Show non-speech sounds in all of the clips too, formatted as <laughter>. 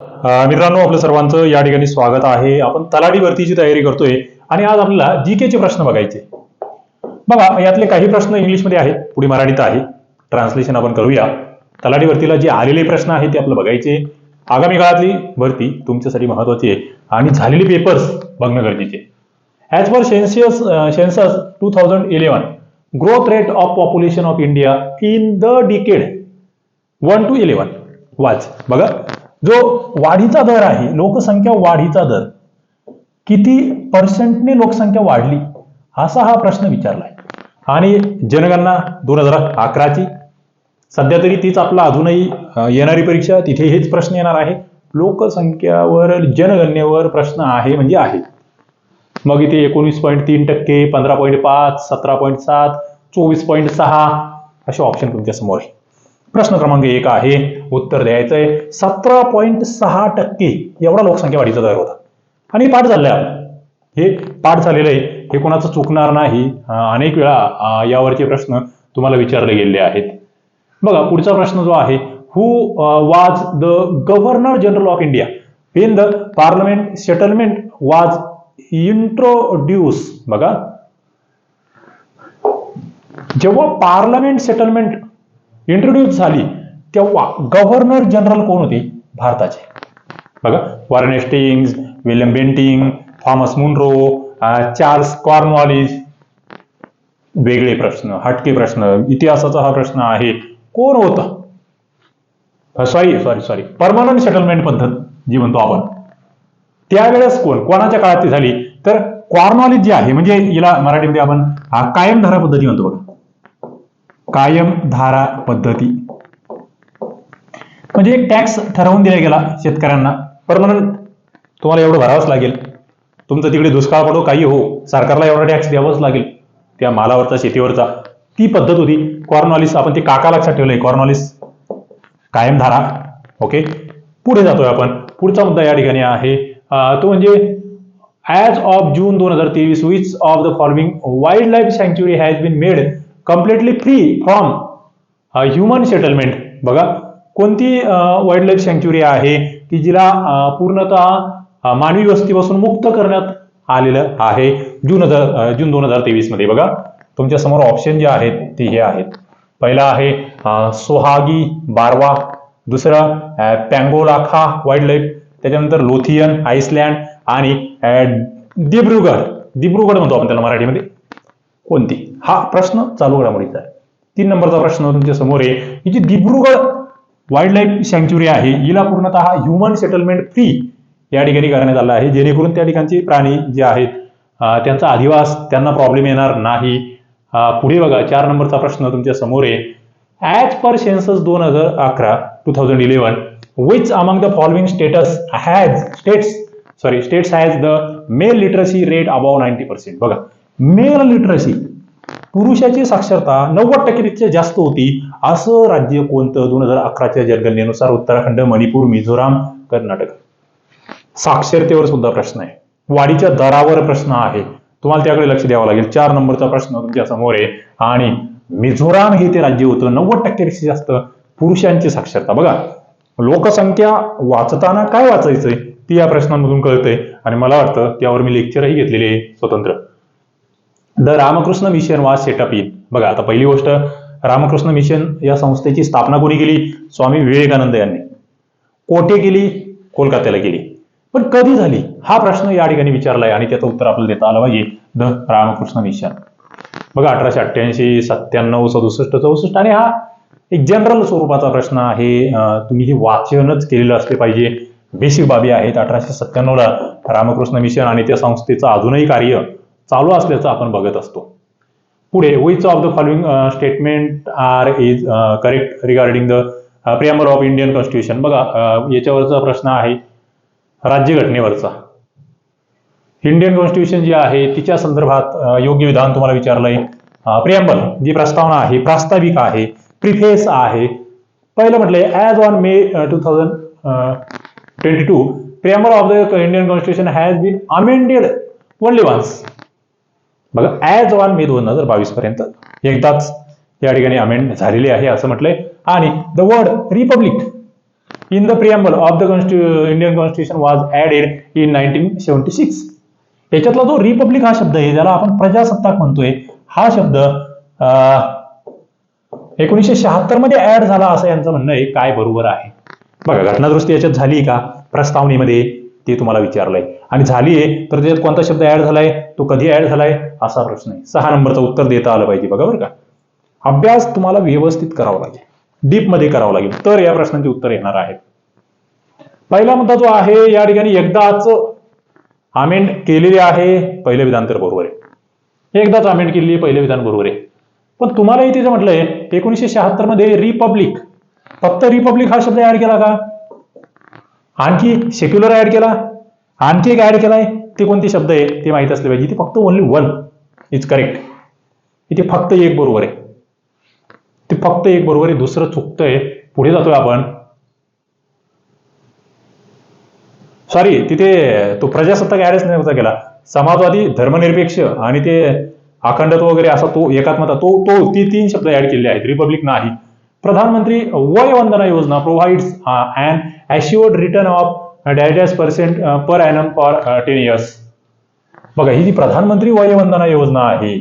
मित्रांनो आपलं सर्वांचं या ठिकाणी स्वागत आहे. आपण तलाठी भरतीची तयारी करतोय आणि आज आपल्याला जी चे प्रश्न बघायचे. बघा यातले काही प्रश्न इंग्लिशमध्ये आहेत पुढे मराठीत आहे. ट्रान्सलेशन आपण करूया. तलाठी भरतीला जे आलेले प्रश्न आहेत ते आपलं बघायचे. आगामी काळातली भरती तुमच्यासाठी महत्वाची आहे आणि झालेले पेपर्स बघणं गरजेचे as per census census two thousand eleven growth rate of population of India in the decade one two eleven वाच बघा. जो वाढीचा दर आहे लोकसंख्या वाढीचा दर किती पर्सेंटने लोकसंख्या वाढली असा हा प्रश्न विचारलाय. आणि जनगणना दोन हजार अकराची सध्या तरी तीच आपला अजूनही येणारी परीक्षा तिथे हेच प्रश्न येणार आहे. लोकसंख्यावर जनगणनेवर प्रश्न आहे म्हणजे आहे. मग इथे एकोणीस पॉईंट तीन टक्के पंधरा पॉईंट पाच सतरा पॉईंट सात चोवीस पॉईंट सहा असे ऑप्शन तुमच्यासमोर आहे. प्रश्न क्रमांक एक आहे. उत्तर द्यायचंय. सतरा पॉईंट सहा टक्के एवढा लोकसंख्या वाढीचा दर होता. आणि पाठ झालंय हे पाठ झालेलं आहे. हे कोणाचं चुकणार नाही? अनेक वेळा यावरचे प्रश्न तुम्हाला विचारले गेलेले आहेत. बघा पुढचा प्रश्न जो आहे who was the governor general of India in the parliament settlement was introduce बघा. जेव्हा पार्लमेंट सेटलमेंट इंट्रोड्यूस झाली तेव्हा गव्हर्नर जनरल कोण होते? भारताचे. बघा Warren Hastings William Bentinck Thomas Munro Charles Cornwallis वेगळे प्रश्न हटके प्रश्न इतिहासाचा हा प्रश्न आहे. कोण होता? Sorry sorry sorry permanent settlement पद्धत जी म्हणतो आपण. त्यावेळेस कोण? कोणाच्या काळात ती झाली? तर कॉर्नॉलिज जी आहे म्हणजे हिला मराठीमध्ये आपण कायम धारा पद्धती म्हणतो बघा. कायम धारा पद्धती. म्हणजे एक टॅक्स ठरवून दिला गेला शेतकऱ्यांना. परमनंट तुम्हाला एवढं भरावंच लागेल. तुमचं तिकडे दुष्काळ पडो काही हो सरकारला एवढा टॅक्स द्यावाच लागेल. त्या मालावरचा शेतीवरचा ती पद्धत होती. कॉर्नॉलिस आपण ते काका लक्षात ठेवलंय कॉर्नॉलिस कायम धारा ओके पुढे जातोय आपण. पुढचा मुद्दा या ठिकाणी आहे. तो म्हणजे ॲज ऑफ जून दोन हजार तेवीस which of the following wildlife sanctuary has been made completely free from human settlement बघा कोणती वाईल्ड लाईफ सँक्च्युरी आहे की जिला uh, पूर्णतः uh, मानवी वस्तीपासून मुक्त करण्यात आलेलं आहे? जून हजार जून दोन हजार तेवीसमध्ये. बघा तुमच्यासमोर ऑप्शन जे आहेत ते हे आहेत. पहिला आहे सोहागी बारवा. दुसरा पॅंगोलाखा पँगोलाखा वाईल्ड लाईफ त्याच्यानंतर लोथियन आईसलँड आणि दिब्रुगड दिब्रुगड म्हणतो आपण त्याला मराठीमध्ये. कोणती? हा प्रश्न चालू घडामोडीचा आहे. तीन नंबरचा प्रश्न तुमच्यासमोर आहे. ही जी दिब्रुगड वाईल्ड लाईफ सँक्च्युरी आहे हिला पूर्णतः ह्युमन सेटलमेंट फ्री या ठिकाणी करण्यात आलं आहे. जेणेकरून त्या ठिकाणचे प्राणी जे आहेत त्यांचा अधिवास त्यांना प्रॉब्लेम येणार नाही. पुढे बघा चार नंबरचा प्रश्न तुमच्यासमोर आहे. ॲज पर सेन्सस दोन हजार अकरा two thousand eleven which among the following status has states sorry states has the male literacy rate above ninety percent बघा मेल लिटरसी पुरुषाची साक्षरता नव्वद टक्केपेक्षा जास्त होती असं राज्य कोणतं? दोन हजार अकराच्या जनगणनेनुसार उत्तराखंड मणिपूर मिझोराम कर्नाटक. साक्षरतेवर सुद्धा प्रश्न आहे. वाढीच्या दरावर प्रश्न आहे. तुम्हाला त्याकडे लक्ष द्यावं लागेल. चार नंबरचा प्रश्न तुमच्यासमोर आहे. आणि मिझोराम हे ते राज्य होतं. नव्वद टक्केपेक्षा जास्त पुरुषांची साक्षरता. बघा लोकसंख्या वाचताना काय वाचायचंय? ती या प्रश्नांमधून कळतंय. आणि मला वाटतं त्यावर मी लेक्चरही घेतलेले स्वतंत्र. The Ramakrishna mission was set up in. बघा आता पहिली गोष्ट रामकृष्ण मिशन या संस्थेची स्थापना कोणी केली? स्वामी विवेकानंद यांनी. कोठे केली? कोलकात्याला केली. पण कधी झाली? हा प्रश्न या ठिकाणी विचारलाय आणि त्याचं उत्तर आपल्याला देता आलं पाहिजे. The Ramakrishna mission. बघा अठराशे अठ्ठ्याऐंशी सत्त्याण्णव सदुसष्ट चौसष्ट आणि हा एक जनरल स्वरूपाचा प्रश्न आहे. तुम्ही हे वाचनच केलेलं असले पाहिजे. बेसिक बाबी आहेत. अठराशे सत्त्याण्णवला रामकृष्ण मिशन आणि त्या संस्थेचं अजूनही कार्य चालू असल्याचं आपण बघत असतो. पुढे which of the following statement are is correct regarding the preamble of Indian constitution बघा uh, याच्यावरचा प्रश्न आहे राज्यघटनेवरचा. इंडियन कॉन्स्टिट्यूशन जी आहे तिच्या संदर्भात uh, योग्य विधान तुम्हाला विचारलंय. Uh, प्रियंबल जी प्रस्तावना आहे प्रास्ताविक आहे प्रिफेस आहे. पहिलं म्हटलंय as on May two thousand twenty two preamble of the Indian constitution has been amended only once बघा ॲज ऑन मे दोन हजार बावीस पर्यंत एकदाच या ठिकाणी अमेंड झालेली आहे असं म्हटलंय. आणि the word republic in the preamble of the Indian constitution was added in nineteen seventy six याच्यातला जो रिपब्लिक हा शब्द आहे ज्याला आपण प्रजासत्ताक म्हणतोय हा शब्द एकोणीसशे शहात्तरमध्ये ऍड झाला असं यांचं म्हणणं आहे काय बरोबर आहे? बघा घटनादृष्टी याच्यात झाली का? प्रस्तावनेमध्ये ते तुम्हाला विचारलंय. आणि झालीये तर त्याच्यात कोणता शब्द ऍड झालाय? तो कधी ऍड झालाय? असा प्रश्न आहे. सहा नंबरचं उत्तर देता आलं पाहिजे बघा बरं का. अभ्यास तुम्हाला व्यवस्थित करावा लागेल. डीपमध्ये करावं लागेल. तर या प्रश्नांची उत्तर येणार आहेत. पहिला मुद्दा जो आहे या ठिकाणी एकदाच अमेंड केलेली आहे. पहिलं विधान तर बरोबर आहे. एकदाच अमेंड केलेली आहे पहिलं विधान बरोबर आहे. पण तुम्हाला इथे जे म्हटलंय एकोणीसशे शहात्तरमध्ये रिपब्लिक फक्त रिपब्लिक हा शब्द ऍड केला का? आणखी सेक्युलर ऍड केला. आणखी एक ऍड केलाय. ते कोणते शब्द आहे? ते माहीत असले पाहिजे. इथे फक्त ओनली वन इज करेक्ट इथे फक्त एक बरोबर आहे. ते फक्त एक बरोबर आहे. दुसरं चुकतंय. पुढे जातोय आपण. सॉरी तिथे तो प्रजासत्ताक ऍडच नव्हता केला. समाजवादी धर्मनिरपेक्ष आणि ते अखंडत्व वगैरे असा तो एकात्मता तो तो ती तीन शब्द ऍड केले आहेत. रिपब्लिक नाही. Pradhan Mantri Vaya Vandana Yojana provides and assured return of dad's percent per annum for ten years बघा ही जी प्रधानमंत्री वय वंदना योजना आहे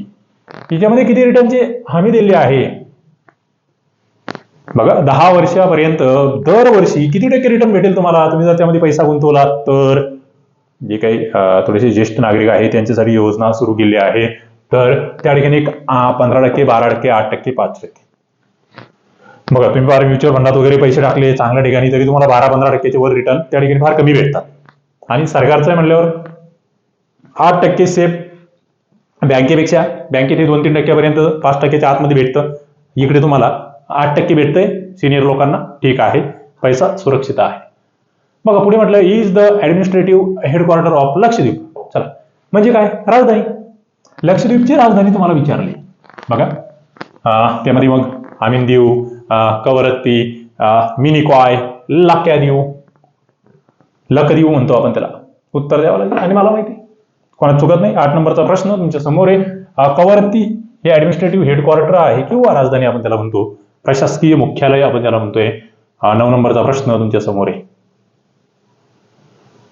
हिच्यामध्ये किती रिटर्नची हमी दिली आहे? बघा दहा वर्षापर्यंत दरवर्षी किती टक्के रिटर्न भेटेल तुम्हाला? तुम्ही जर त्यामध्ये पैसा गुंतवला तर जे काही थोडेसे ज्येष्ठ नागरिक आहेत त्यांच्यासाठी योजना सुरू केली आहे. तर त्या ठिकाणी एक पंधरा टक्के बारा टक्के आठ टक्के पाच टक्के. बघा तुम्ही फार म्युच्युअल फंडात वगैरे पैसे टाकले चांगल्या ठिकाणी तरी तुम्हाला बारा पंधरा टक्क्याचे वर रिटर्न त्या ठिकाणी फार कमी भेटतात. आणि सरकारचं म्हणल्यावर आठ टक्के सेफ बँकेपेक्षा बँकेत हे दोन तीन टक्क्यापर्यंत पाच टक्क्याच्या आतमध्ये भेटतं. इकडे तुम्हाला आठ टक्के भेटतंय सिनियर लोकांना. ठीक आहे. पैसा सुरक्षित आहे. बघा पुढे म्हटलं is the administrative headquarter of Lakshadweep? चला. म्हणजे काय? राजधानी. लक्षद्वीपची राजधानी तुम्हाला विचारली. बघा. त्यामध्ये मग आमीन दीव कवरत्ती मिनिकॉय लाक्यादीव लकदिव म्हणतो आपण त्याला उत्तर द्यावं लागेल आणि मला माहिती कोणाला चुकत नाही आठ नंबरचा प्रश्न तुमच्यासमोर आहे कवरत्ती हे ऍडमिनिस्ट्रेटिव्ह हेडक्वार्टर आहे किंवा राजधानी आपण त्याला म्हणतो प्रशासकीय मुख्यालय आपण त्याला म्हणतोय नऊ नंबरचा प्रश्न तुमच्यासमोर आहे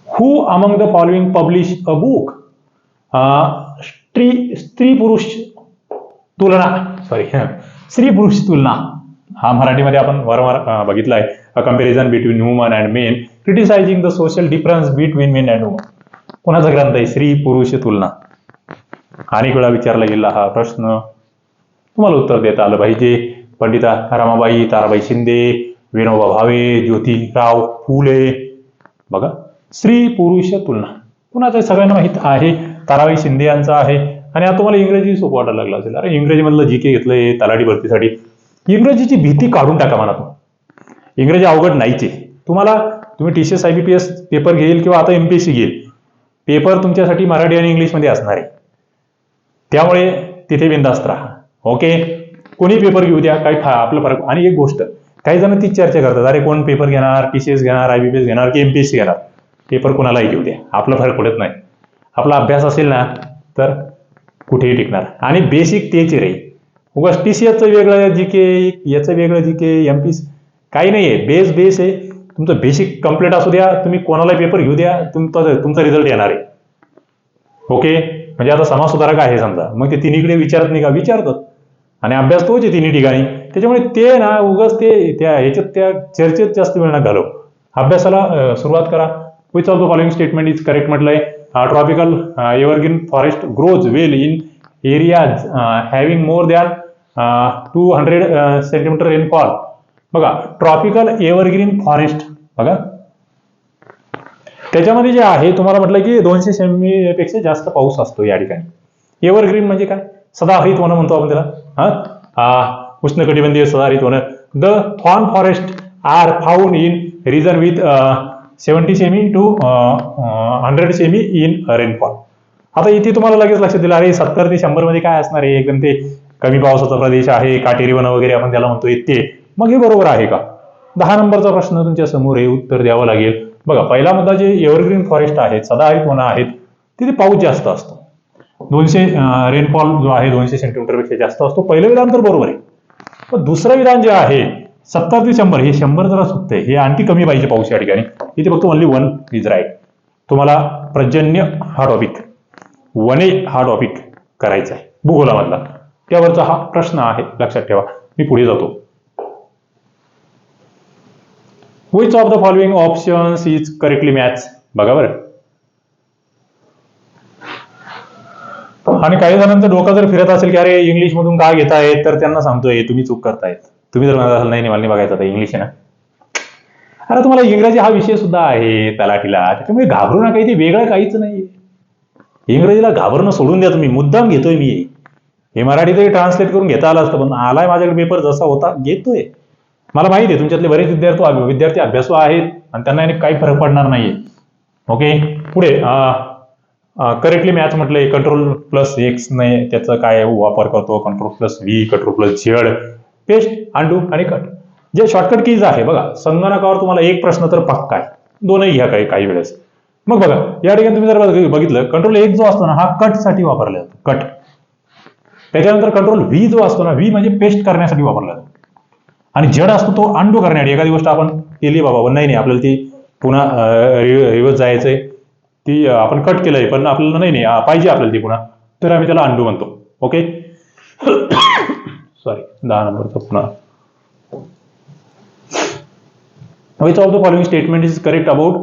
who among the following publish a book Stri Stri Purush तुलना सॉरी स्त्री पुरुष तुलना हा मराठीमध्ये आपण वारंवार बघितला आहे. A comparison between woman and men criticising the social difference between men and woman कोणाचा ग्रंथ आहे? स्त्री पुरुष तुलना. अनेक वेळा विचारला गेला हा प्रश्न. तुम्हाला उत्तर देता आलं पाहिजे. पंडिता रामाबाई ताराबाई शिंदे विनोबा भावे ज्योतिराव फुले. बघा स्त्री पुरुष तुलना. कुणाचं सगळ्यांना माहीत आहे. ताराबाई शिंदे यांचा आहे. आणि आता तुम्हाला इंग्रजी सोपं वाटायला लागलं असेल. अरे इंग्रजीमधलं जी के घेतलंय तलाठी भरतीसाठी. इंग्रजीची भीती काढून टाका मनातून. इंग्रजी अवघड नाहीचे. तुम्हाला तुम्ही T C S I B P S paper घेईल किंवा आता एम पी एस सी घेईल पेपर तुमच्यासाठी मराठी आणि इंग्लिशमध्ये असणार आहे. त्यामुळे तिथे बिंदास्त राहा. ओके? कोणी पेपर घेऊ द्या काही फा- आपलं फरक आणि एक गोष्ट काही जण तीच चर्चा करतात. अरे कोण पेपर घेणार? टी सी एस घेणार? आय बी पी एस घेणार? की एम पी एस सी घेणार? पेपर कोणालाही घेऊ द्या. आपलं फरक पडत नाही. आपला अभ्यास असेल ना तर कुठेही टिकणार. आणि बेसिक तेच राहील उगाच टी सी एसचं वेगळं जी के याचं वेगळं जी के एम पी काही नाही आहे बेस बेस आहे. तुमचं बेसिक कंप्लीट असू द्या तुम्ही कोणालाही पेपर घेऊ द्या तुमचा तुमचा रिझल्ट येणार आहे. ओके म्हणजे आता समाज सुधारक आहे समजा. मग ते तिन्हीकडे विचारत नाही का? विचारतात. आणि अभ्यास तोच आहे तिन्ही ठिकाणी. त्याच्यामुळे ते ना उगाच ते त्या ह्याच्यात त्या चर्चेत जास्त वेळ ना घालव. अभ्यासाला सुरुवात करा. Which of the following statement is correct म्हटलंय? Tropical evergreen forest grows well in areas having more than two hundred centimetre rainfall बघा ट्रॉपिकल एव्हरग्रीन फॉरेस्ट बघा त्याच्यामध्ये जे आहे तुम्हाला म्हटलं की दोनशे सेमी पेक्षा जास्त पाऊस असतो या ठिकाणी. एव्हरग्रीन म्हणजे काय? सदाहरित वन म्हणतो आपण त्याला. हा? उष्णकटिबंधीय सदाहरित one. The thorn forest are found in region with seventy semi to hundred semi in rainfall आता इथे तुम्हाला लगेच लक्षात दिलं अरे सत्तर ते शंभरमध्ये काय असणार आहे? एकदम ते कमी पावसाचा प्रदेश आहे काटेरी वन वगैरे आपण त्याला म्हणतो ते मग हे बरोबर आहे का? दहा नंबरचा प्रश्न तुमच्यासमोर हे उत्तर द्यावं लागेल. बघा पहिला मुद्दा जे एव्हरग्रीन फॉरेस्ट आहेत सदाहरित वनं आहेत तिथे पाऊस जास्त असतो. दोनशे रेनफॉल जो आहे दोनशे सेंटीमीटरपेक्षा जास्त असतो. पहिलं विधान तर बरोबर आहे. पण दुसरं विधान जे आहे सत्तर ते शंभर हे शंभर जरा सुटते हे आणखी कमी पाहिजे पाऊस या ठिकाणी. इथे फक्त ओनली वन इज राईट तुम्हाला पर्जन्य हा टॉपिक वने हा टॉपिक करायचा आहे भूगोलामधला. त्यावरचा हा प्रश्न आहे. लक्षात ठेवा. मी पुढे जातो. Which of the following options is correctly match बघा बरं. आणि काही जणांचं डोकं जर फिरत असेल की अरे इंग्लिश मधून का घेतायत तर त्यांना सांगतोय तुम्ही चूक करतायत. तुम्ही जर म्हणत असाल नाही मला बघायचं आता इंग्लिश आहे ना. अरे तुम्हाला इंग्रजी हा विषय सुद्धा आहे तलाठीला. त्याच्यामुळे घाबरू नका इथे वेगळं काहीच नाही इंग्रजीला घाबरणं सोडून द्या तुम्ही. मुद्दाम घेतोय मी. हे मराठीतही ट्रान्सलेट करून घेता आलं असतं पण आलाय माझ्याकडे पेपर जसा होता घेतोय. मला माहिती आहे तुमच्यातले बरेच विद्यार्थी विद्यार्थी अभ्यासू आहेत आणि त्यांना याने काही फरक पडणार नाहीये. ओके पुढे करेक्टली मॅच म्हटलंय कंट्रोल प्लस एक्स नाही त्याचा काय वापर करतो control plus V control plus Z paste undo आणि कट जे शॉर्टकट कीज आहे बघा संगणकावर तुम्हाला एक प्रश्न तर पक्का आहे. दोनही घ्या काही काही वेळेस. मग बघा या ठिकाणी तुम्ही जर बघ- बघितलं कंट्रोल एक जो असतो ना हा कटसाठी वापरला जातो. कट त्याच्यानंतर कंट्रोल व्ही जो असतो ना व्ही म्हणजे पेस्ट करण्यासाठी वापरला जातो. आणि जड असतो तो अंडू करण्यासाठी. एखादी गोष्ट आपण केली बाबा नाही नाही आपल्याला ती पुन्हा रिवर्स जायचंय. ती आपण कट केलंय पण आपल्याला नाही नाही पाहिजे आपल्याला ती पुन्हा. तर आम्ही त्याला अंडू म्हणतो. ओके सॉरी <coughs> दहा नंबरचा पुन्हा. Which of the following statement is correct about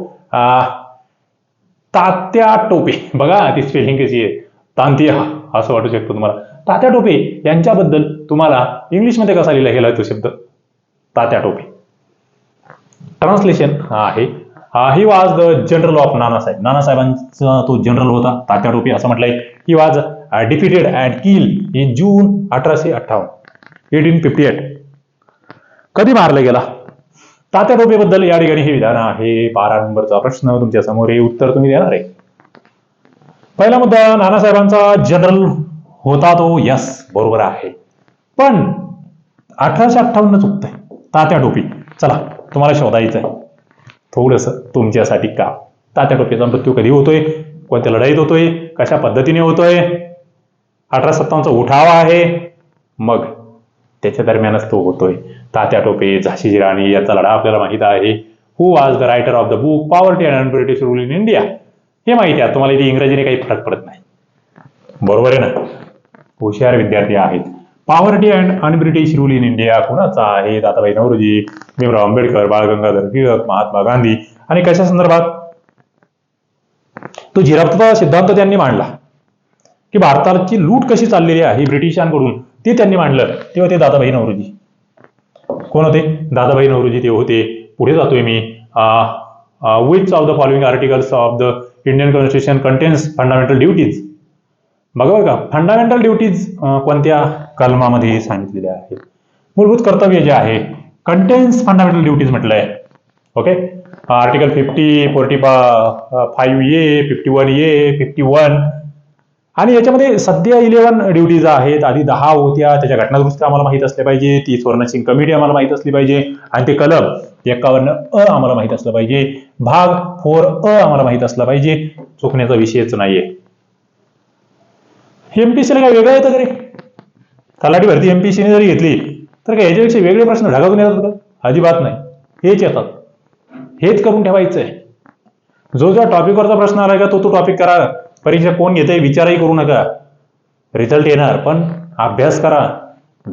Tatya Tope. बघा ती स्पेलिंग कशी आहे. तांतिया असं वाटू शकतो तुम्हाला. तात्या टोपे यांच्याबद्दल तुम्हाला इंग्लिशमध्ये कसा लिहिला गेला तो शब्द? तात्या टोपे ट्रान्सलेशन हा आहे. He was the general of Nanasaheb नानासाहेबांचा तो जनरल होता तात्या टोपे असं म्हटलंय he was defeated and kill in June अठराशे अठ्ठावन्न. एटीन फिफ्टी एट कधी मारला गेला? तात्या टोपेबद्दल या ठिकाणी हे विधान आहे. बारा नंबरचा प्रश्न तुमच्यासमोर हे उत्तर तुम्ही देणार आहे. पहिला मुद्दा नानासाहेबांचा जनरल होता तो यस बरोबर आहे. पण अठराशे अठ्ठावन्न चुकतंय. तात्या टोपी. चला तुम्हाला शोधायचं आहे थोडस तुमच्यासाठी का? तात्या टोपीचा मृत्यू कधी होतोय? कोणत्या लढाईत होतोय? कशा पद्धतीने होतोय? अठरा सत्तावन्नचा उठावा आहे. मग त्याच्या दरम्यानच तो होतोय. तात्या टोपे झाशीची राणी याचा लढा आपल्याला माहीत आहे. Who is the writer of the book poverty and British rule in India हे माहिती आहे. तुम्हाला इथे इंग्रजीने काही फरक पडत नाही. बरोबर आहे ना? हुशार विद्यार्थी आहेत. Poverty and unBritish rule in India कुणाचा आहे? दादाबाई नवरोजी भीमराव आंबेडकर बाळ गंगाधर टिळक महात्मा गांधी आणि कशा संदर्भात? तो झिरपचा सिद्धांत त्यांनी मांडला. की भारताची लूट कशी चाललेली आहे ब्रिटिशांकडून ते त्यांनी मांडलं. तेव्हा ते दादाभाई नवरोजी. कोण होते? दादाभाई नवरोजी ते होते. पुढे जातोय मी. Which of the following articles of the Indian constitution contains fundamental duties बघा बघा फंडामेंटल ड्युटीज कोणत्या कलमामध्ये सांगितलेल्या आहेत? मूलभूत कर्तव्य जे आहे कंटेन्स फंडामेंटल ड्युटीज म्हटलंय. Okay article fifty forty five A fifty one A fifty one आणि याच्यामध्ये सध्या इलेव्हन ड्युटीज आहेत आधी दहा होत्या त्याच्या घटनादृष्ट्या आम्हाला माहीत असल्या पाहिजे ती स्वर्णसिंग कमिटी आम्हाला माहीत असली पाहिजे आणि ते कलम एकावन्न अ आम्हाला माहीत असलं पाहिजे भाग फोर अ आम्हाला माहीत असला पाहिजे चुकण्याचा विषयच नाहीये. एमपीसीला काय वेगळं येतं तरी? तलाठी भरती एमपीसीने जरी घेतली तर काय याच्यापेक्षा वेगळे प्रश्न ढगातून येतात का? अजिबात नाही. हेच येतात. हेच करून ठेवायचं आहे जो जो टॉपिकवरचा प्रश्न आलाय का तो तो टॉपिक करा. परीक्षा कोण घेते विचारही करू नका. रिझल्ट येणार पण अभ्यास करा.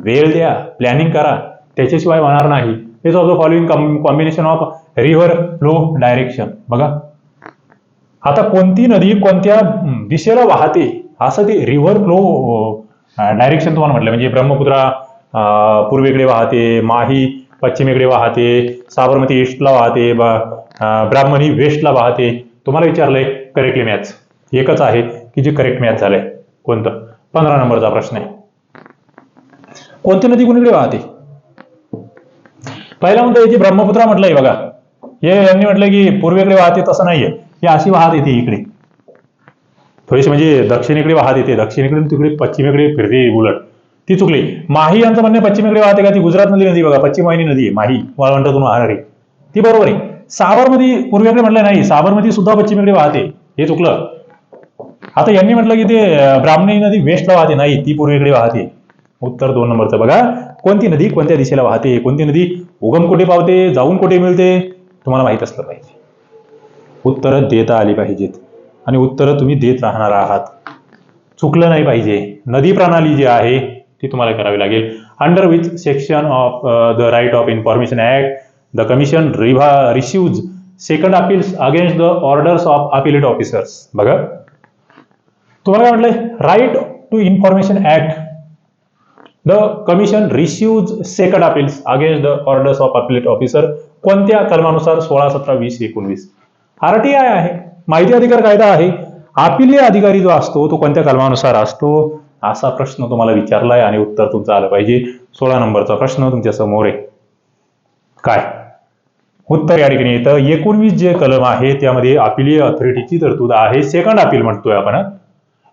वेळ द्या प्लॅनिंग करा. त्याच्याशिवाय होणार नाही. हेच of the following combination of river low direction बघा. आता कोणती नदी कोणत्या दिशेला वाहते? असं ते रिव्हर फ्लो डायरेक्शन तुम्हाला म्हटलं. म्हणजे ब्रह्मपुत्रा पूर्वेकडे वाहते माही पश्चिमेकडे वाहते साबरमती ईस्टला वाहते ब्राह्मणी वेस्टला वाहते. तुम्हाला विचारलंय करेक्टली मॅच एकच आहे की जे करेक्ट मॅच झालंय. कोणतं? पंधरा नंबरचा प्रश्न आहे. कोणती नदी कुणीकडे वाहते? पहिला म्हणतो याची ब्रह्मपुत्रा म्हटलंय बघा. हे यांनी म्हटलं की पूर्वेकडे वाहते तसं नाहीये. हे अशी वाहत येते इकडे. थोडीशी म्हणजे दक्षिणेकडे वाहत येते. दक्षिणेकडे तिकडे पश्चिमेकडे फिरते उलट. ती चुकली. माही यांचं म्हणणे पश्चिमेकडे वाहते का ती? गुजरात मधली नदी बघा पश्चिम वाहिनी नदी आहे माही. वाळवंटातून वाहणारी ती बरोबर आहे. साबरमती पूर्वेकडे म्हटलं नाही साबरमती सुद्धा पश्चिमेकडे वाहते. हे चुकलं. आता यांनी म्हटलं की ते ब्राह्मणी नदी वेस्टला वाहते नाही ती पूर्वेकडे वाहते. उत्तर दोन नंबरचं बघा. कोणती नदी कोणत्या दिशेला वाहते? कोणती नदी उगम कुठे पावते जाऊन कुठे मिळते? तुम्हाला माहीत असलं पाहिजे. उत्तरं देता आली पाहिजेत. आणि उत्तरं तुम्ही देत राहणार आहात. चुकलं नाही पाहिजे. नदी प्रणाली जी आहे ती तुम्हाला करावी लागेल. Under which section of the right of information act the commission रिव्हा receives second appeals against the orders of appellate officers बघा. तुम्हाला काय म्हटलंय? Right to information act the commission receives second appeals against the orders of appellate officer कोणत्या कलमानुसार सोळा सतरा वीस एकोणवीस? आरटीआय आहे. माहिती अधिकार कायदा आहे. अपिलीय अधिकारी जो असतो तो कोणत्या कलमानुसार असतो? असा प्रश्न तुम्हाला विचारलाय आणि उत्तर तुमचं आलं पाहिजे. सोळा नंबरचा प्रश्न तुमच्यासमोर आहे. काय? उत्तर या ठिकाणी येतं. एकोणवीस जे कलम आहे त्यामध्ये अपिलीय अथॉरिटीची तरतूद आहे. सेकंड अपील म्हणतोय आपण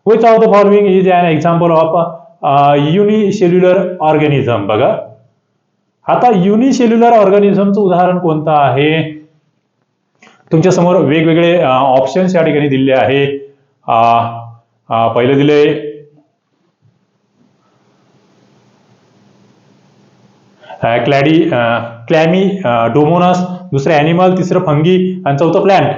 which of the following is an example of unicellular organism बघा. आता युनिसेल्युलर ऑर्गॅनिझमचं उदाहरण कोणतं आहे? तुमच्यासमोर वेगवेगळे ऑप्शन्स या ठिकाणी दिले आहे. पहिले दिले. क्लॅडी क्लॅमी डोमोनस दुसरं ॲनिमल तिसरं फंगी आणि चौथं प्लॅन्ट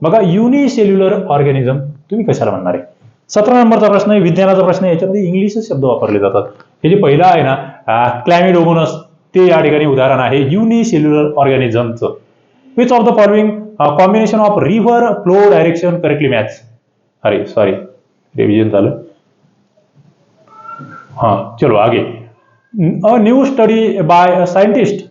बघा युनिसेल्युलर ऑर्गॅनिझम तुम्ही कशाला म्हणणार आहे? सतरा नंबरचा प्रश्न आहे विज्ञानाचा प्रश्न आहे याच्यामध्ये इंग्लिशच शब्द वापरले जातात. हे जे पहिलं आहे ना क्लॅमी डोमोनस ते या ठिकाणी उदाहरण आहे unicellular ऑर्गॅनिझमचं which of the following combination of river flow direction correctly maths अरे सॉरी रिविजन हाँ. चलो आगे. New study by scientist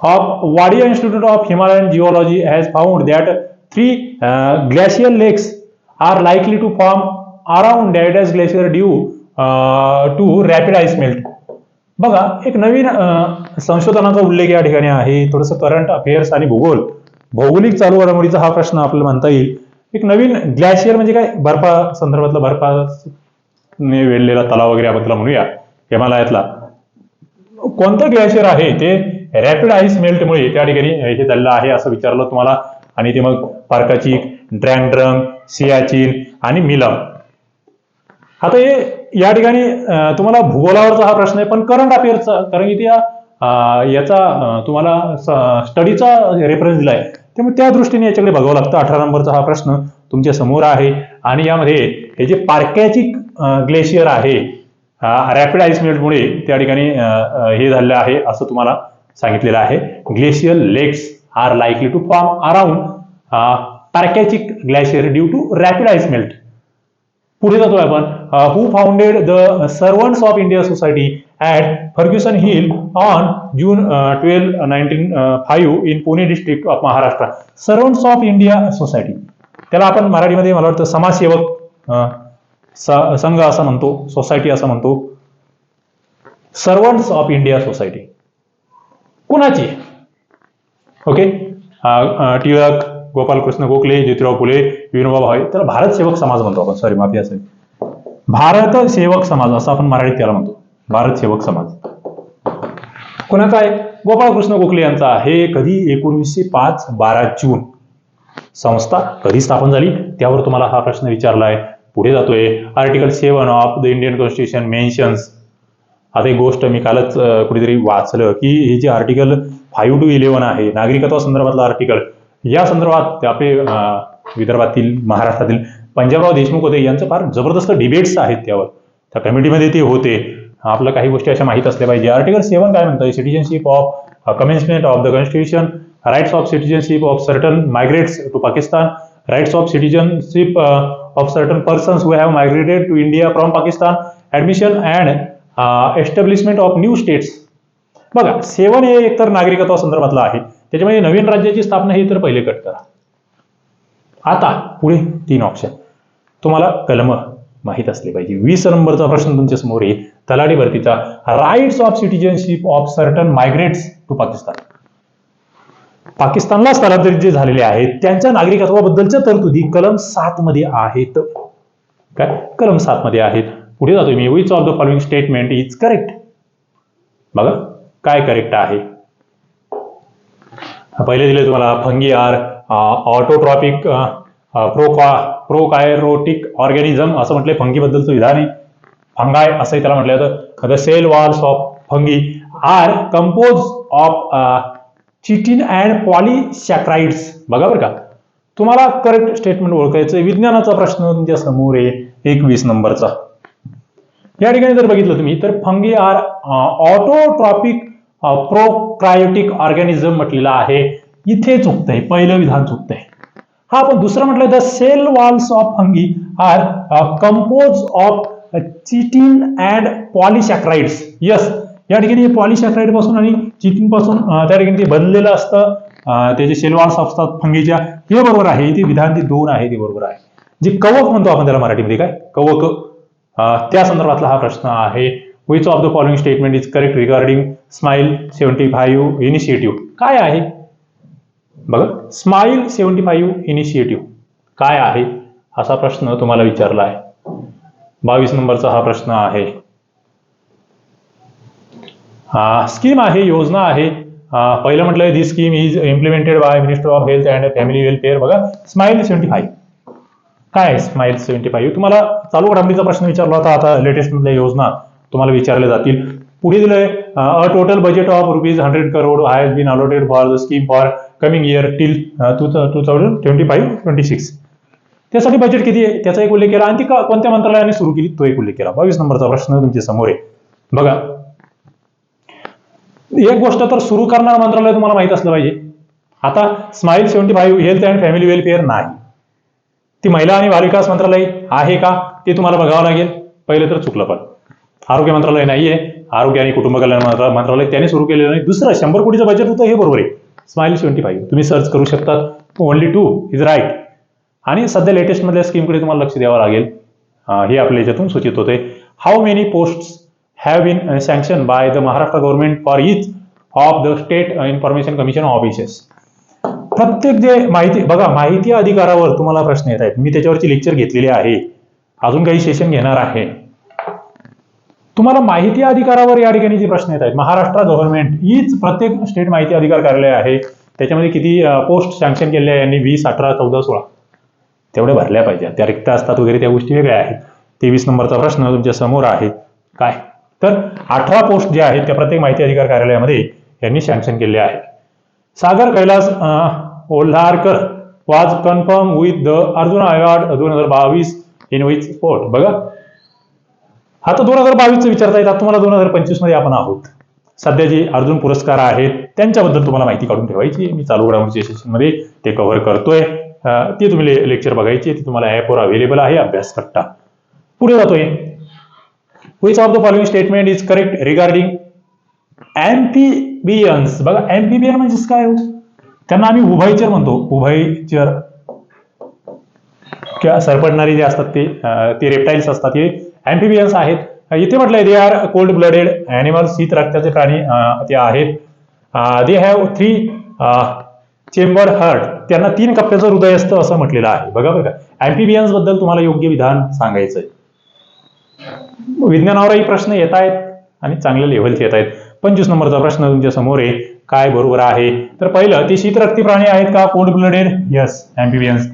of Wadia institute of Himalayan geology has found that three glacier lakes are likely to form around glacier due to rapid ice melt बघा एक नवीन संशोधनाचा उल्लेख या ठिकाणी आहे. थोडंसं करंट अफेअर्स आणि भूगोल. भौगोलिक चालू घडामोडीचा हा प्रश्न आपल्याला म्हणता येईल. एक नवीन ग्लॅशियर म्हणजे काय? बर्फा संदर्भातला बर्फा ने वेढलेला तलाव वगैरे आपण त्याला म्हणूया. हिमालयातला. कोणतं ग्लॅशियर आहे? ते रॅपिड आईस मेल्टमुळे त्या ठिकाणी हे झालेलं आहे असं विचारलं तुम्हाला. आणि ते मग पार्काची ड्रँगड्रंग सियाचीन आणि मिलम. आता हे या ठिकाणी तुम्हाला भूगोलावरचा हा प्रश्न आहे पण करंट अफेअर्सचा कारण की त्या याचा तुम्हाला स्टडीचा रेफरन्स आहे त्यामुळे त्या दृष्टीने याच्याकडे बघावं लागतं. अठरा नंबरचा हा प्रश्न तुमच्यासमोर आहे. आणि यामध्ये हे जे पार्कॅची ग्लेशियर आहे रॅपिड आईस मेल्टमुळे त्या ठिकाणी हे झालेलं आहे असं तुम्हाला सांगितलेलं आहे. Glacier lakes are likely to form around Parkachik glacier due to rapid ice melt पुढे जातोय आपण. Who founded the servants of India society at Fergusson hill on June twelve nineteen five in Pune district of Maharashtra servants of India society त्याला आपण मराठीमध्ये मला वाटतं समाजसेवक uh, संघ असं म्हणतो सोसायटी असं म्हणतो. सर्वंट्स ऑफ इंडिया सोसायटी कुणाची? Okay uh, uh, Tilak Gopalkrishna Gokhale Jyotirao Phule Vinoba Bhave. त्याला भारत सेवक समाज म्हणतो आपण. सॉरी माफी असेल. भारत सेवक समाज असं आपण मराठीत त्याला म्हणतो. भारत सेवक समाज. कोणाचा आहे? गोपाळकृष्ण गोखले यांचा आहे. कधी? एकोणीसशे पाच बारा जून. संस्था कधी स्थापन झाली? त्यावर तुम्हाला हा प्रश्न विचारलाय. पुढे जातोय. Article seven of the Indian constitution mentions आता एक गोष्ट मी कालच कुठेतरी वाचलं की हे जे आर्टिकल फाईव्ह टू इलेव्हन आहे नागरिकत्वा संदर्भातलं आर्टिकल या संदर्भात आपले विदर्भातील महाराष्ट्रातील पंजाबराव देशमुख होते यांचं फार जबरदस्त डिबेट्स आहेत त्यावर. त्या कमिटीमध्ये ते होते. आपलं काही गोष्टी अशा माहीत असल्या पाहिजे. आर्टिकल सेवन काय म्हणतं citizenship of commencement of the constitution rights of citizenship of certain migrates to Pakistan rights of citizenship of certain persons who have migrated to India from Pakistan admission and establishment of new states बघा seven हे एकतर नागरिकत्वा संदर्भातलं आहे. त्याच्यामध्ये नवीन राज्याची स्थापना हे तर पहिले कट करा आता पुढे तीन ऑप्शन तुम्हाला कलम माहीत असले पाहिजे. वीस नंबरचा प्रश्न तुमच्यासमोर आहे. तलाठी भरतीचा. Rights of citizenship of certain migrates to Pakistan पाकिस्तानला स्थलांतरित जे झालेले आहेत त्यांच्या नागरिकत्वाबद्दलच्या तरतुदी कलम सात मध्ये आहेत. काय? कलम सात मध्ये आहेत. पुढे जातो मी. Which of the following statement is correct बघा. काय करेक्ट आहे? पहिले दिले तुम्हाला fungi are autotrophic proka prokaryotic organism असं म्हटलंय फंगीबद्दलचं विधान आहे. फंगाय असंही त्याला म्हटलं जातं. The cell walls of fungi are compose of chitin and polysaccharides. बघा बरं का. तुम्हाला करेक्ट स्टेटमेंट ओळखायचं विज्ञानाचा प्रश्न तुमच्यासमोर आहे. एकवीस नंबरचा. या ठिकाणी जर बघितलं तुम्ही तर fungi are autotrophic prokaryotic organism म्हटलेलं आहे. इथे चुकतंय पहिलं विधान चुकतंय. हा आपण दुसरं म्हटलं the cell walls of fungi are compose of chitin and polysaccharides yes या ठिकाणी पॉलिशॅक्राईडपासून आणि चिटिनपासून त्या ठिकाणी ते बनलेलं असतं. त्याचे सेल वॉल्स असतात फंगीच्या हे बरोबर आहे. इथे विधान ते दोन आहे ते बरोबर आहे. जे कवक म्हणतो आपण त्याला मराठीमध्ये काय? कवक. त्या संदर्भातला हा प्रश्न आहे. Which of the following statement is correct regarding smile seventy five initiative काय आहे? बघा स्माइल सेव्हन्टी फाईव्ह इनिशिएटिव्ह काय आहे? असा प्रश्न तुम्हाला विचारला आहे. बावीस नंबरचा हा प्रश्न आहे. स्कीम आहे योजना आहे. पहिलं म्हटलं the scheme is implemented by minister of health and family welfare बघा स्माइल सेव्हन्टी फाईव्ह काय आहे स्माइल सेव्हन्टी फाईव्ह तुम्हाला चालू घडामोडीचा प्रश्न विचारला होता आता लेटेस्ट मधल्या योजना. तुम्हाला विचारले जातील. पुढे दिलंय a total budget of rupees hundred crore has been allotted for the scheme for coming year till two two thousand twenty five twenty six त्यासाठी बजेट किती आहे? त्याचा एक उल्लेख केला. आणि ती का- कोणत्या मंत्रालयाने सुरू केली? तो एक उल्लेख केला. बावीस नंबरचा प्रश्न तुमच्यासमोर आहे. बघा. एक गोष्ट तर सुरू करणार मंत्रालय तुम्हाला माहीत असलं पाहिजे. आता smile seventy five health and family welfare नाही. ती महिला आणि बालविकास मंत्रालय आहे का? ते तुम्हाला बघावं लागेल. पहिले तर चुकलं पण. आरोग्य मंत्रालय नाहीये आरोग्य आणि कुटुंब कल्याण मंत्रालय त्याने सुरू केलेलं नाही. दुसरं शंभर कोटीचं बजेट होतं हे बरोबर आहे. स्माइल ट्वेंटी फाईव्ह तुम्ही सर्च करू शकता. ओनली टू इज राईट आणि सध्या लेटेस्टमधल्या स्कीमकडे तुम्हाला लक्ष द्यावं लागेल. हे आपल्या याच्यातून सूचित होते how many post have been sanction by the Maharashtra government for each of the state information commission offices प्रत्येक जे माहिती बघा माहिती अधिकारावर तुम्हाला प्रश्न येत आहेत. मी त्याच्यावरची लेक्चर घेतलेली आहे. अजून काही सेशन घेणार आहे. तुम्हाला माहिती अधिकारावर या ठिकाणी जे प्रश्न येत आहेत महाराष्ट्र गव्हर्नमेंट हीच प्रत्येक स्टेट माहिती अधिकार कार्यालय आहे. त्याच्यामध्ये किती पोस्ट सँक्शन केले आहे यांनी वीस अठरा चौदा सोळा. तेवढे भरल्या पाहिजे. त्या रिक्त असतात वगैरे त्या गोष्टी वेगळ्या आहेत. तेवीस नंबरचा प्रश्न तुमच्यासमोर आहे. काय? तर अठरा पोस्ट ज्या आहेत त्या प्रत्येक माहिती अधिकार कार्यालयामध्ये यांनी सँक्शन केले आहे Sagar Kailas Olharkar was confirm with the Arjuna award दोन हजार बावीस इन विच स्पोर्ट बघा. आता दोन हजार बावीसचं विचारता येतात तुम्हाला दोन हजार पंचवीसमध्ये आपण आहोत. सध्या जे अर्जुन पुरस्कार आहेत त्यांच्याबद्दल तुम्हाला माहिती काढून ठेवायची मी चालू घडामोडीच्या सेशनमध्ये ते कव्हर करतोय. ते तुम्ही लेक्चर बघायचे ते तुम्हाला ॲपवर अवेलेबल आहे. अभ्यास करता पुढे जातोय. Which of the following statement is correct regarding amphibians बघा अँफिबियन म्हणजेच काय हो? त्यांना आम्ही उभयचर म्हणतो. उभयचर. किंवा सरपडणारे जे असतात ते ते रेप्टाईल्स असतात हे. अँफिबियन्स आहेत. इथे म्हटलंय they are cold blooded animals शीत रक्ताचे प्राणी ते आहेत. They have three chamber heart त्यांना तीन कप्प्याचं हृदय असतं असं म्हटलेलं आहे. बघा बघा अँफिबियन्सबद्दल तुम्हाला योग्य विधान सांगायचंय. विज्ञानावरही प्रश्न येत आहेत आणि चांगल्या लेव्हलचे येत आहेत. पंचवीस नंबरचा प्रश्न तुमच्यासमोर आहे. काय बरोबर आहे? तर पहिलं ते शीतरक्ती प्राणी आहेत का? कोल्ड ब्लडेड यस अँफिबियन्स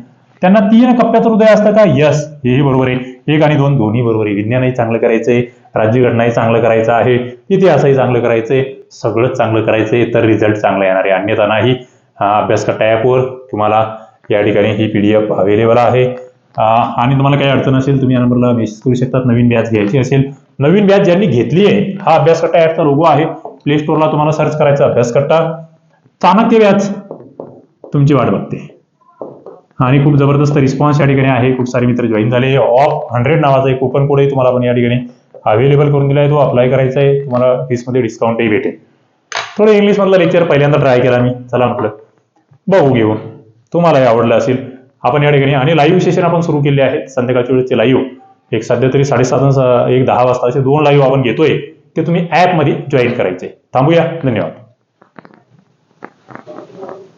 त्यांना तीन कप्प्याचं हृदय असतं का? यस हेही बरोबर आहे. एक आणि दोन दोन्ही बरोबर आहे. विज्ञानही चांगलं करायचंय राज्यघटनाही चांगलं करायचं आहे. इतिहासही चांगलं करायचंय सगळंच चांगलं करायचंय तर रिझल्ट चांगला येणार आहे. अन्यथा नाही. अभ्यास करता ॲपवर तुम्हाला या ठिकाणी ही पी डी एफ अवेलेबल आहे आणि तुम्हाला काही अडचण असेल तुम्ही या नंबरला मेसेज करू शकतात. नवीन बॅच घ्यायची असेल. नवीन बॅच ज्यांनी घेतली आहे हा अभ्यास करता ॲपचा लोगो आहे. प्ले स्टोअरला तुम्हाला सर्च करायचा अभ्यास करता चाणक्य बॅच तुमची वाट बघते. आणि खूप जबरदस्त रिस्पॉन्स या ठिकाणी आहे. खूप सारे मित्र जॉईन झाले. ऑफ हंड्रेड नावाचा एक कुपन कोडही तुम्हाला पण या ठिकाणी अवेलेबल करून दिला आहे तो अप्लाय करायचा आहे. तुम्हाला फीसमध्ये डिस्काउंटही भेटेल. थोडं इंग्लिशमधला लेक्चर पहिल्यांदा ट्राय केला मी. चला म्हटलं. बघू घेऊन. तुम्हालाही आवडलं असेल. आपण या ठिकाणी आणि लाईव्ह सेशन आपण सुरू केले आहेत. संध्याकाळच्या वेळेचे लाईव्ह एक सध्या तरी साडेसात एक दहा वाजता असे दोन लाईव्ह आपण घेतोय. ते तुम्ही ॲपमध्ये जॉईन करायचे. थांबूया. धन्यवाद.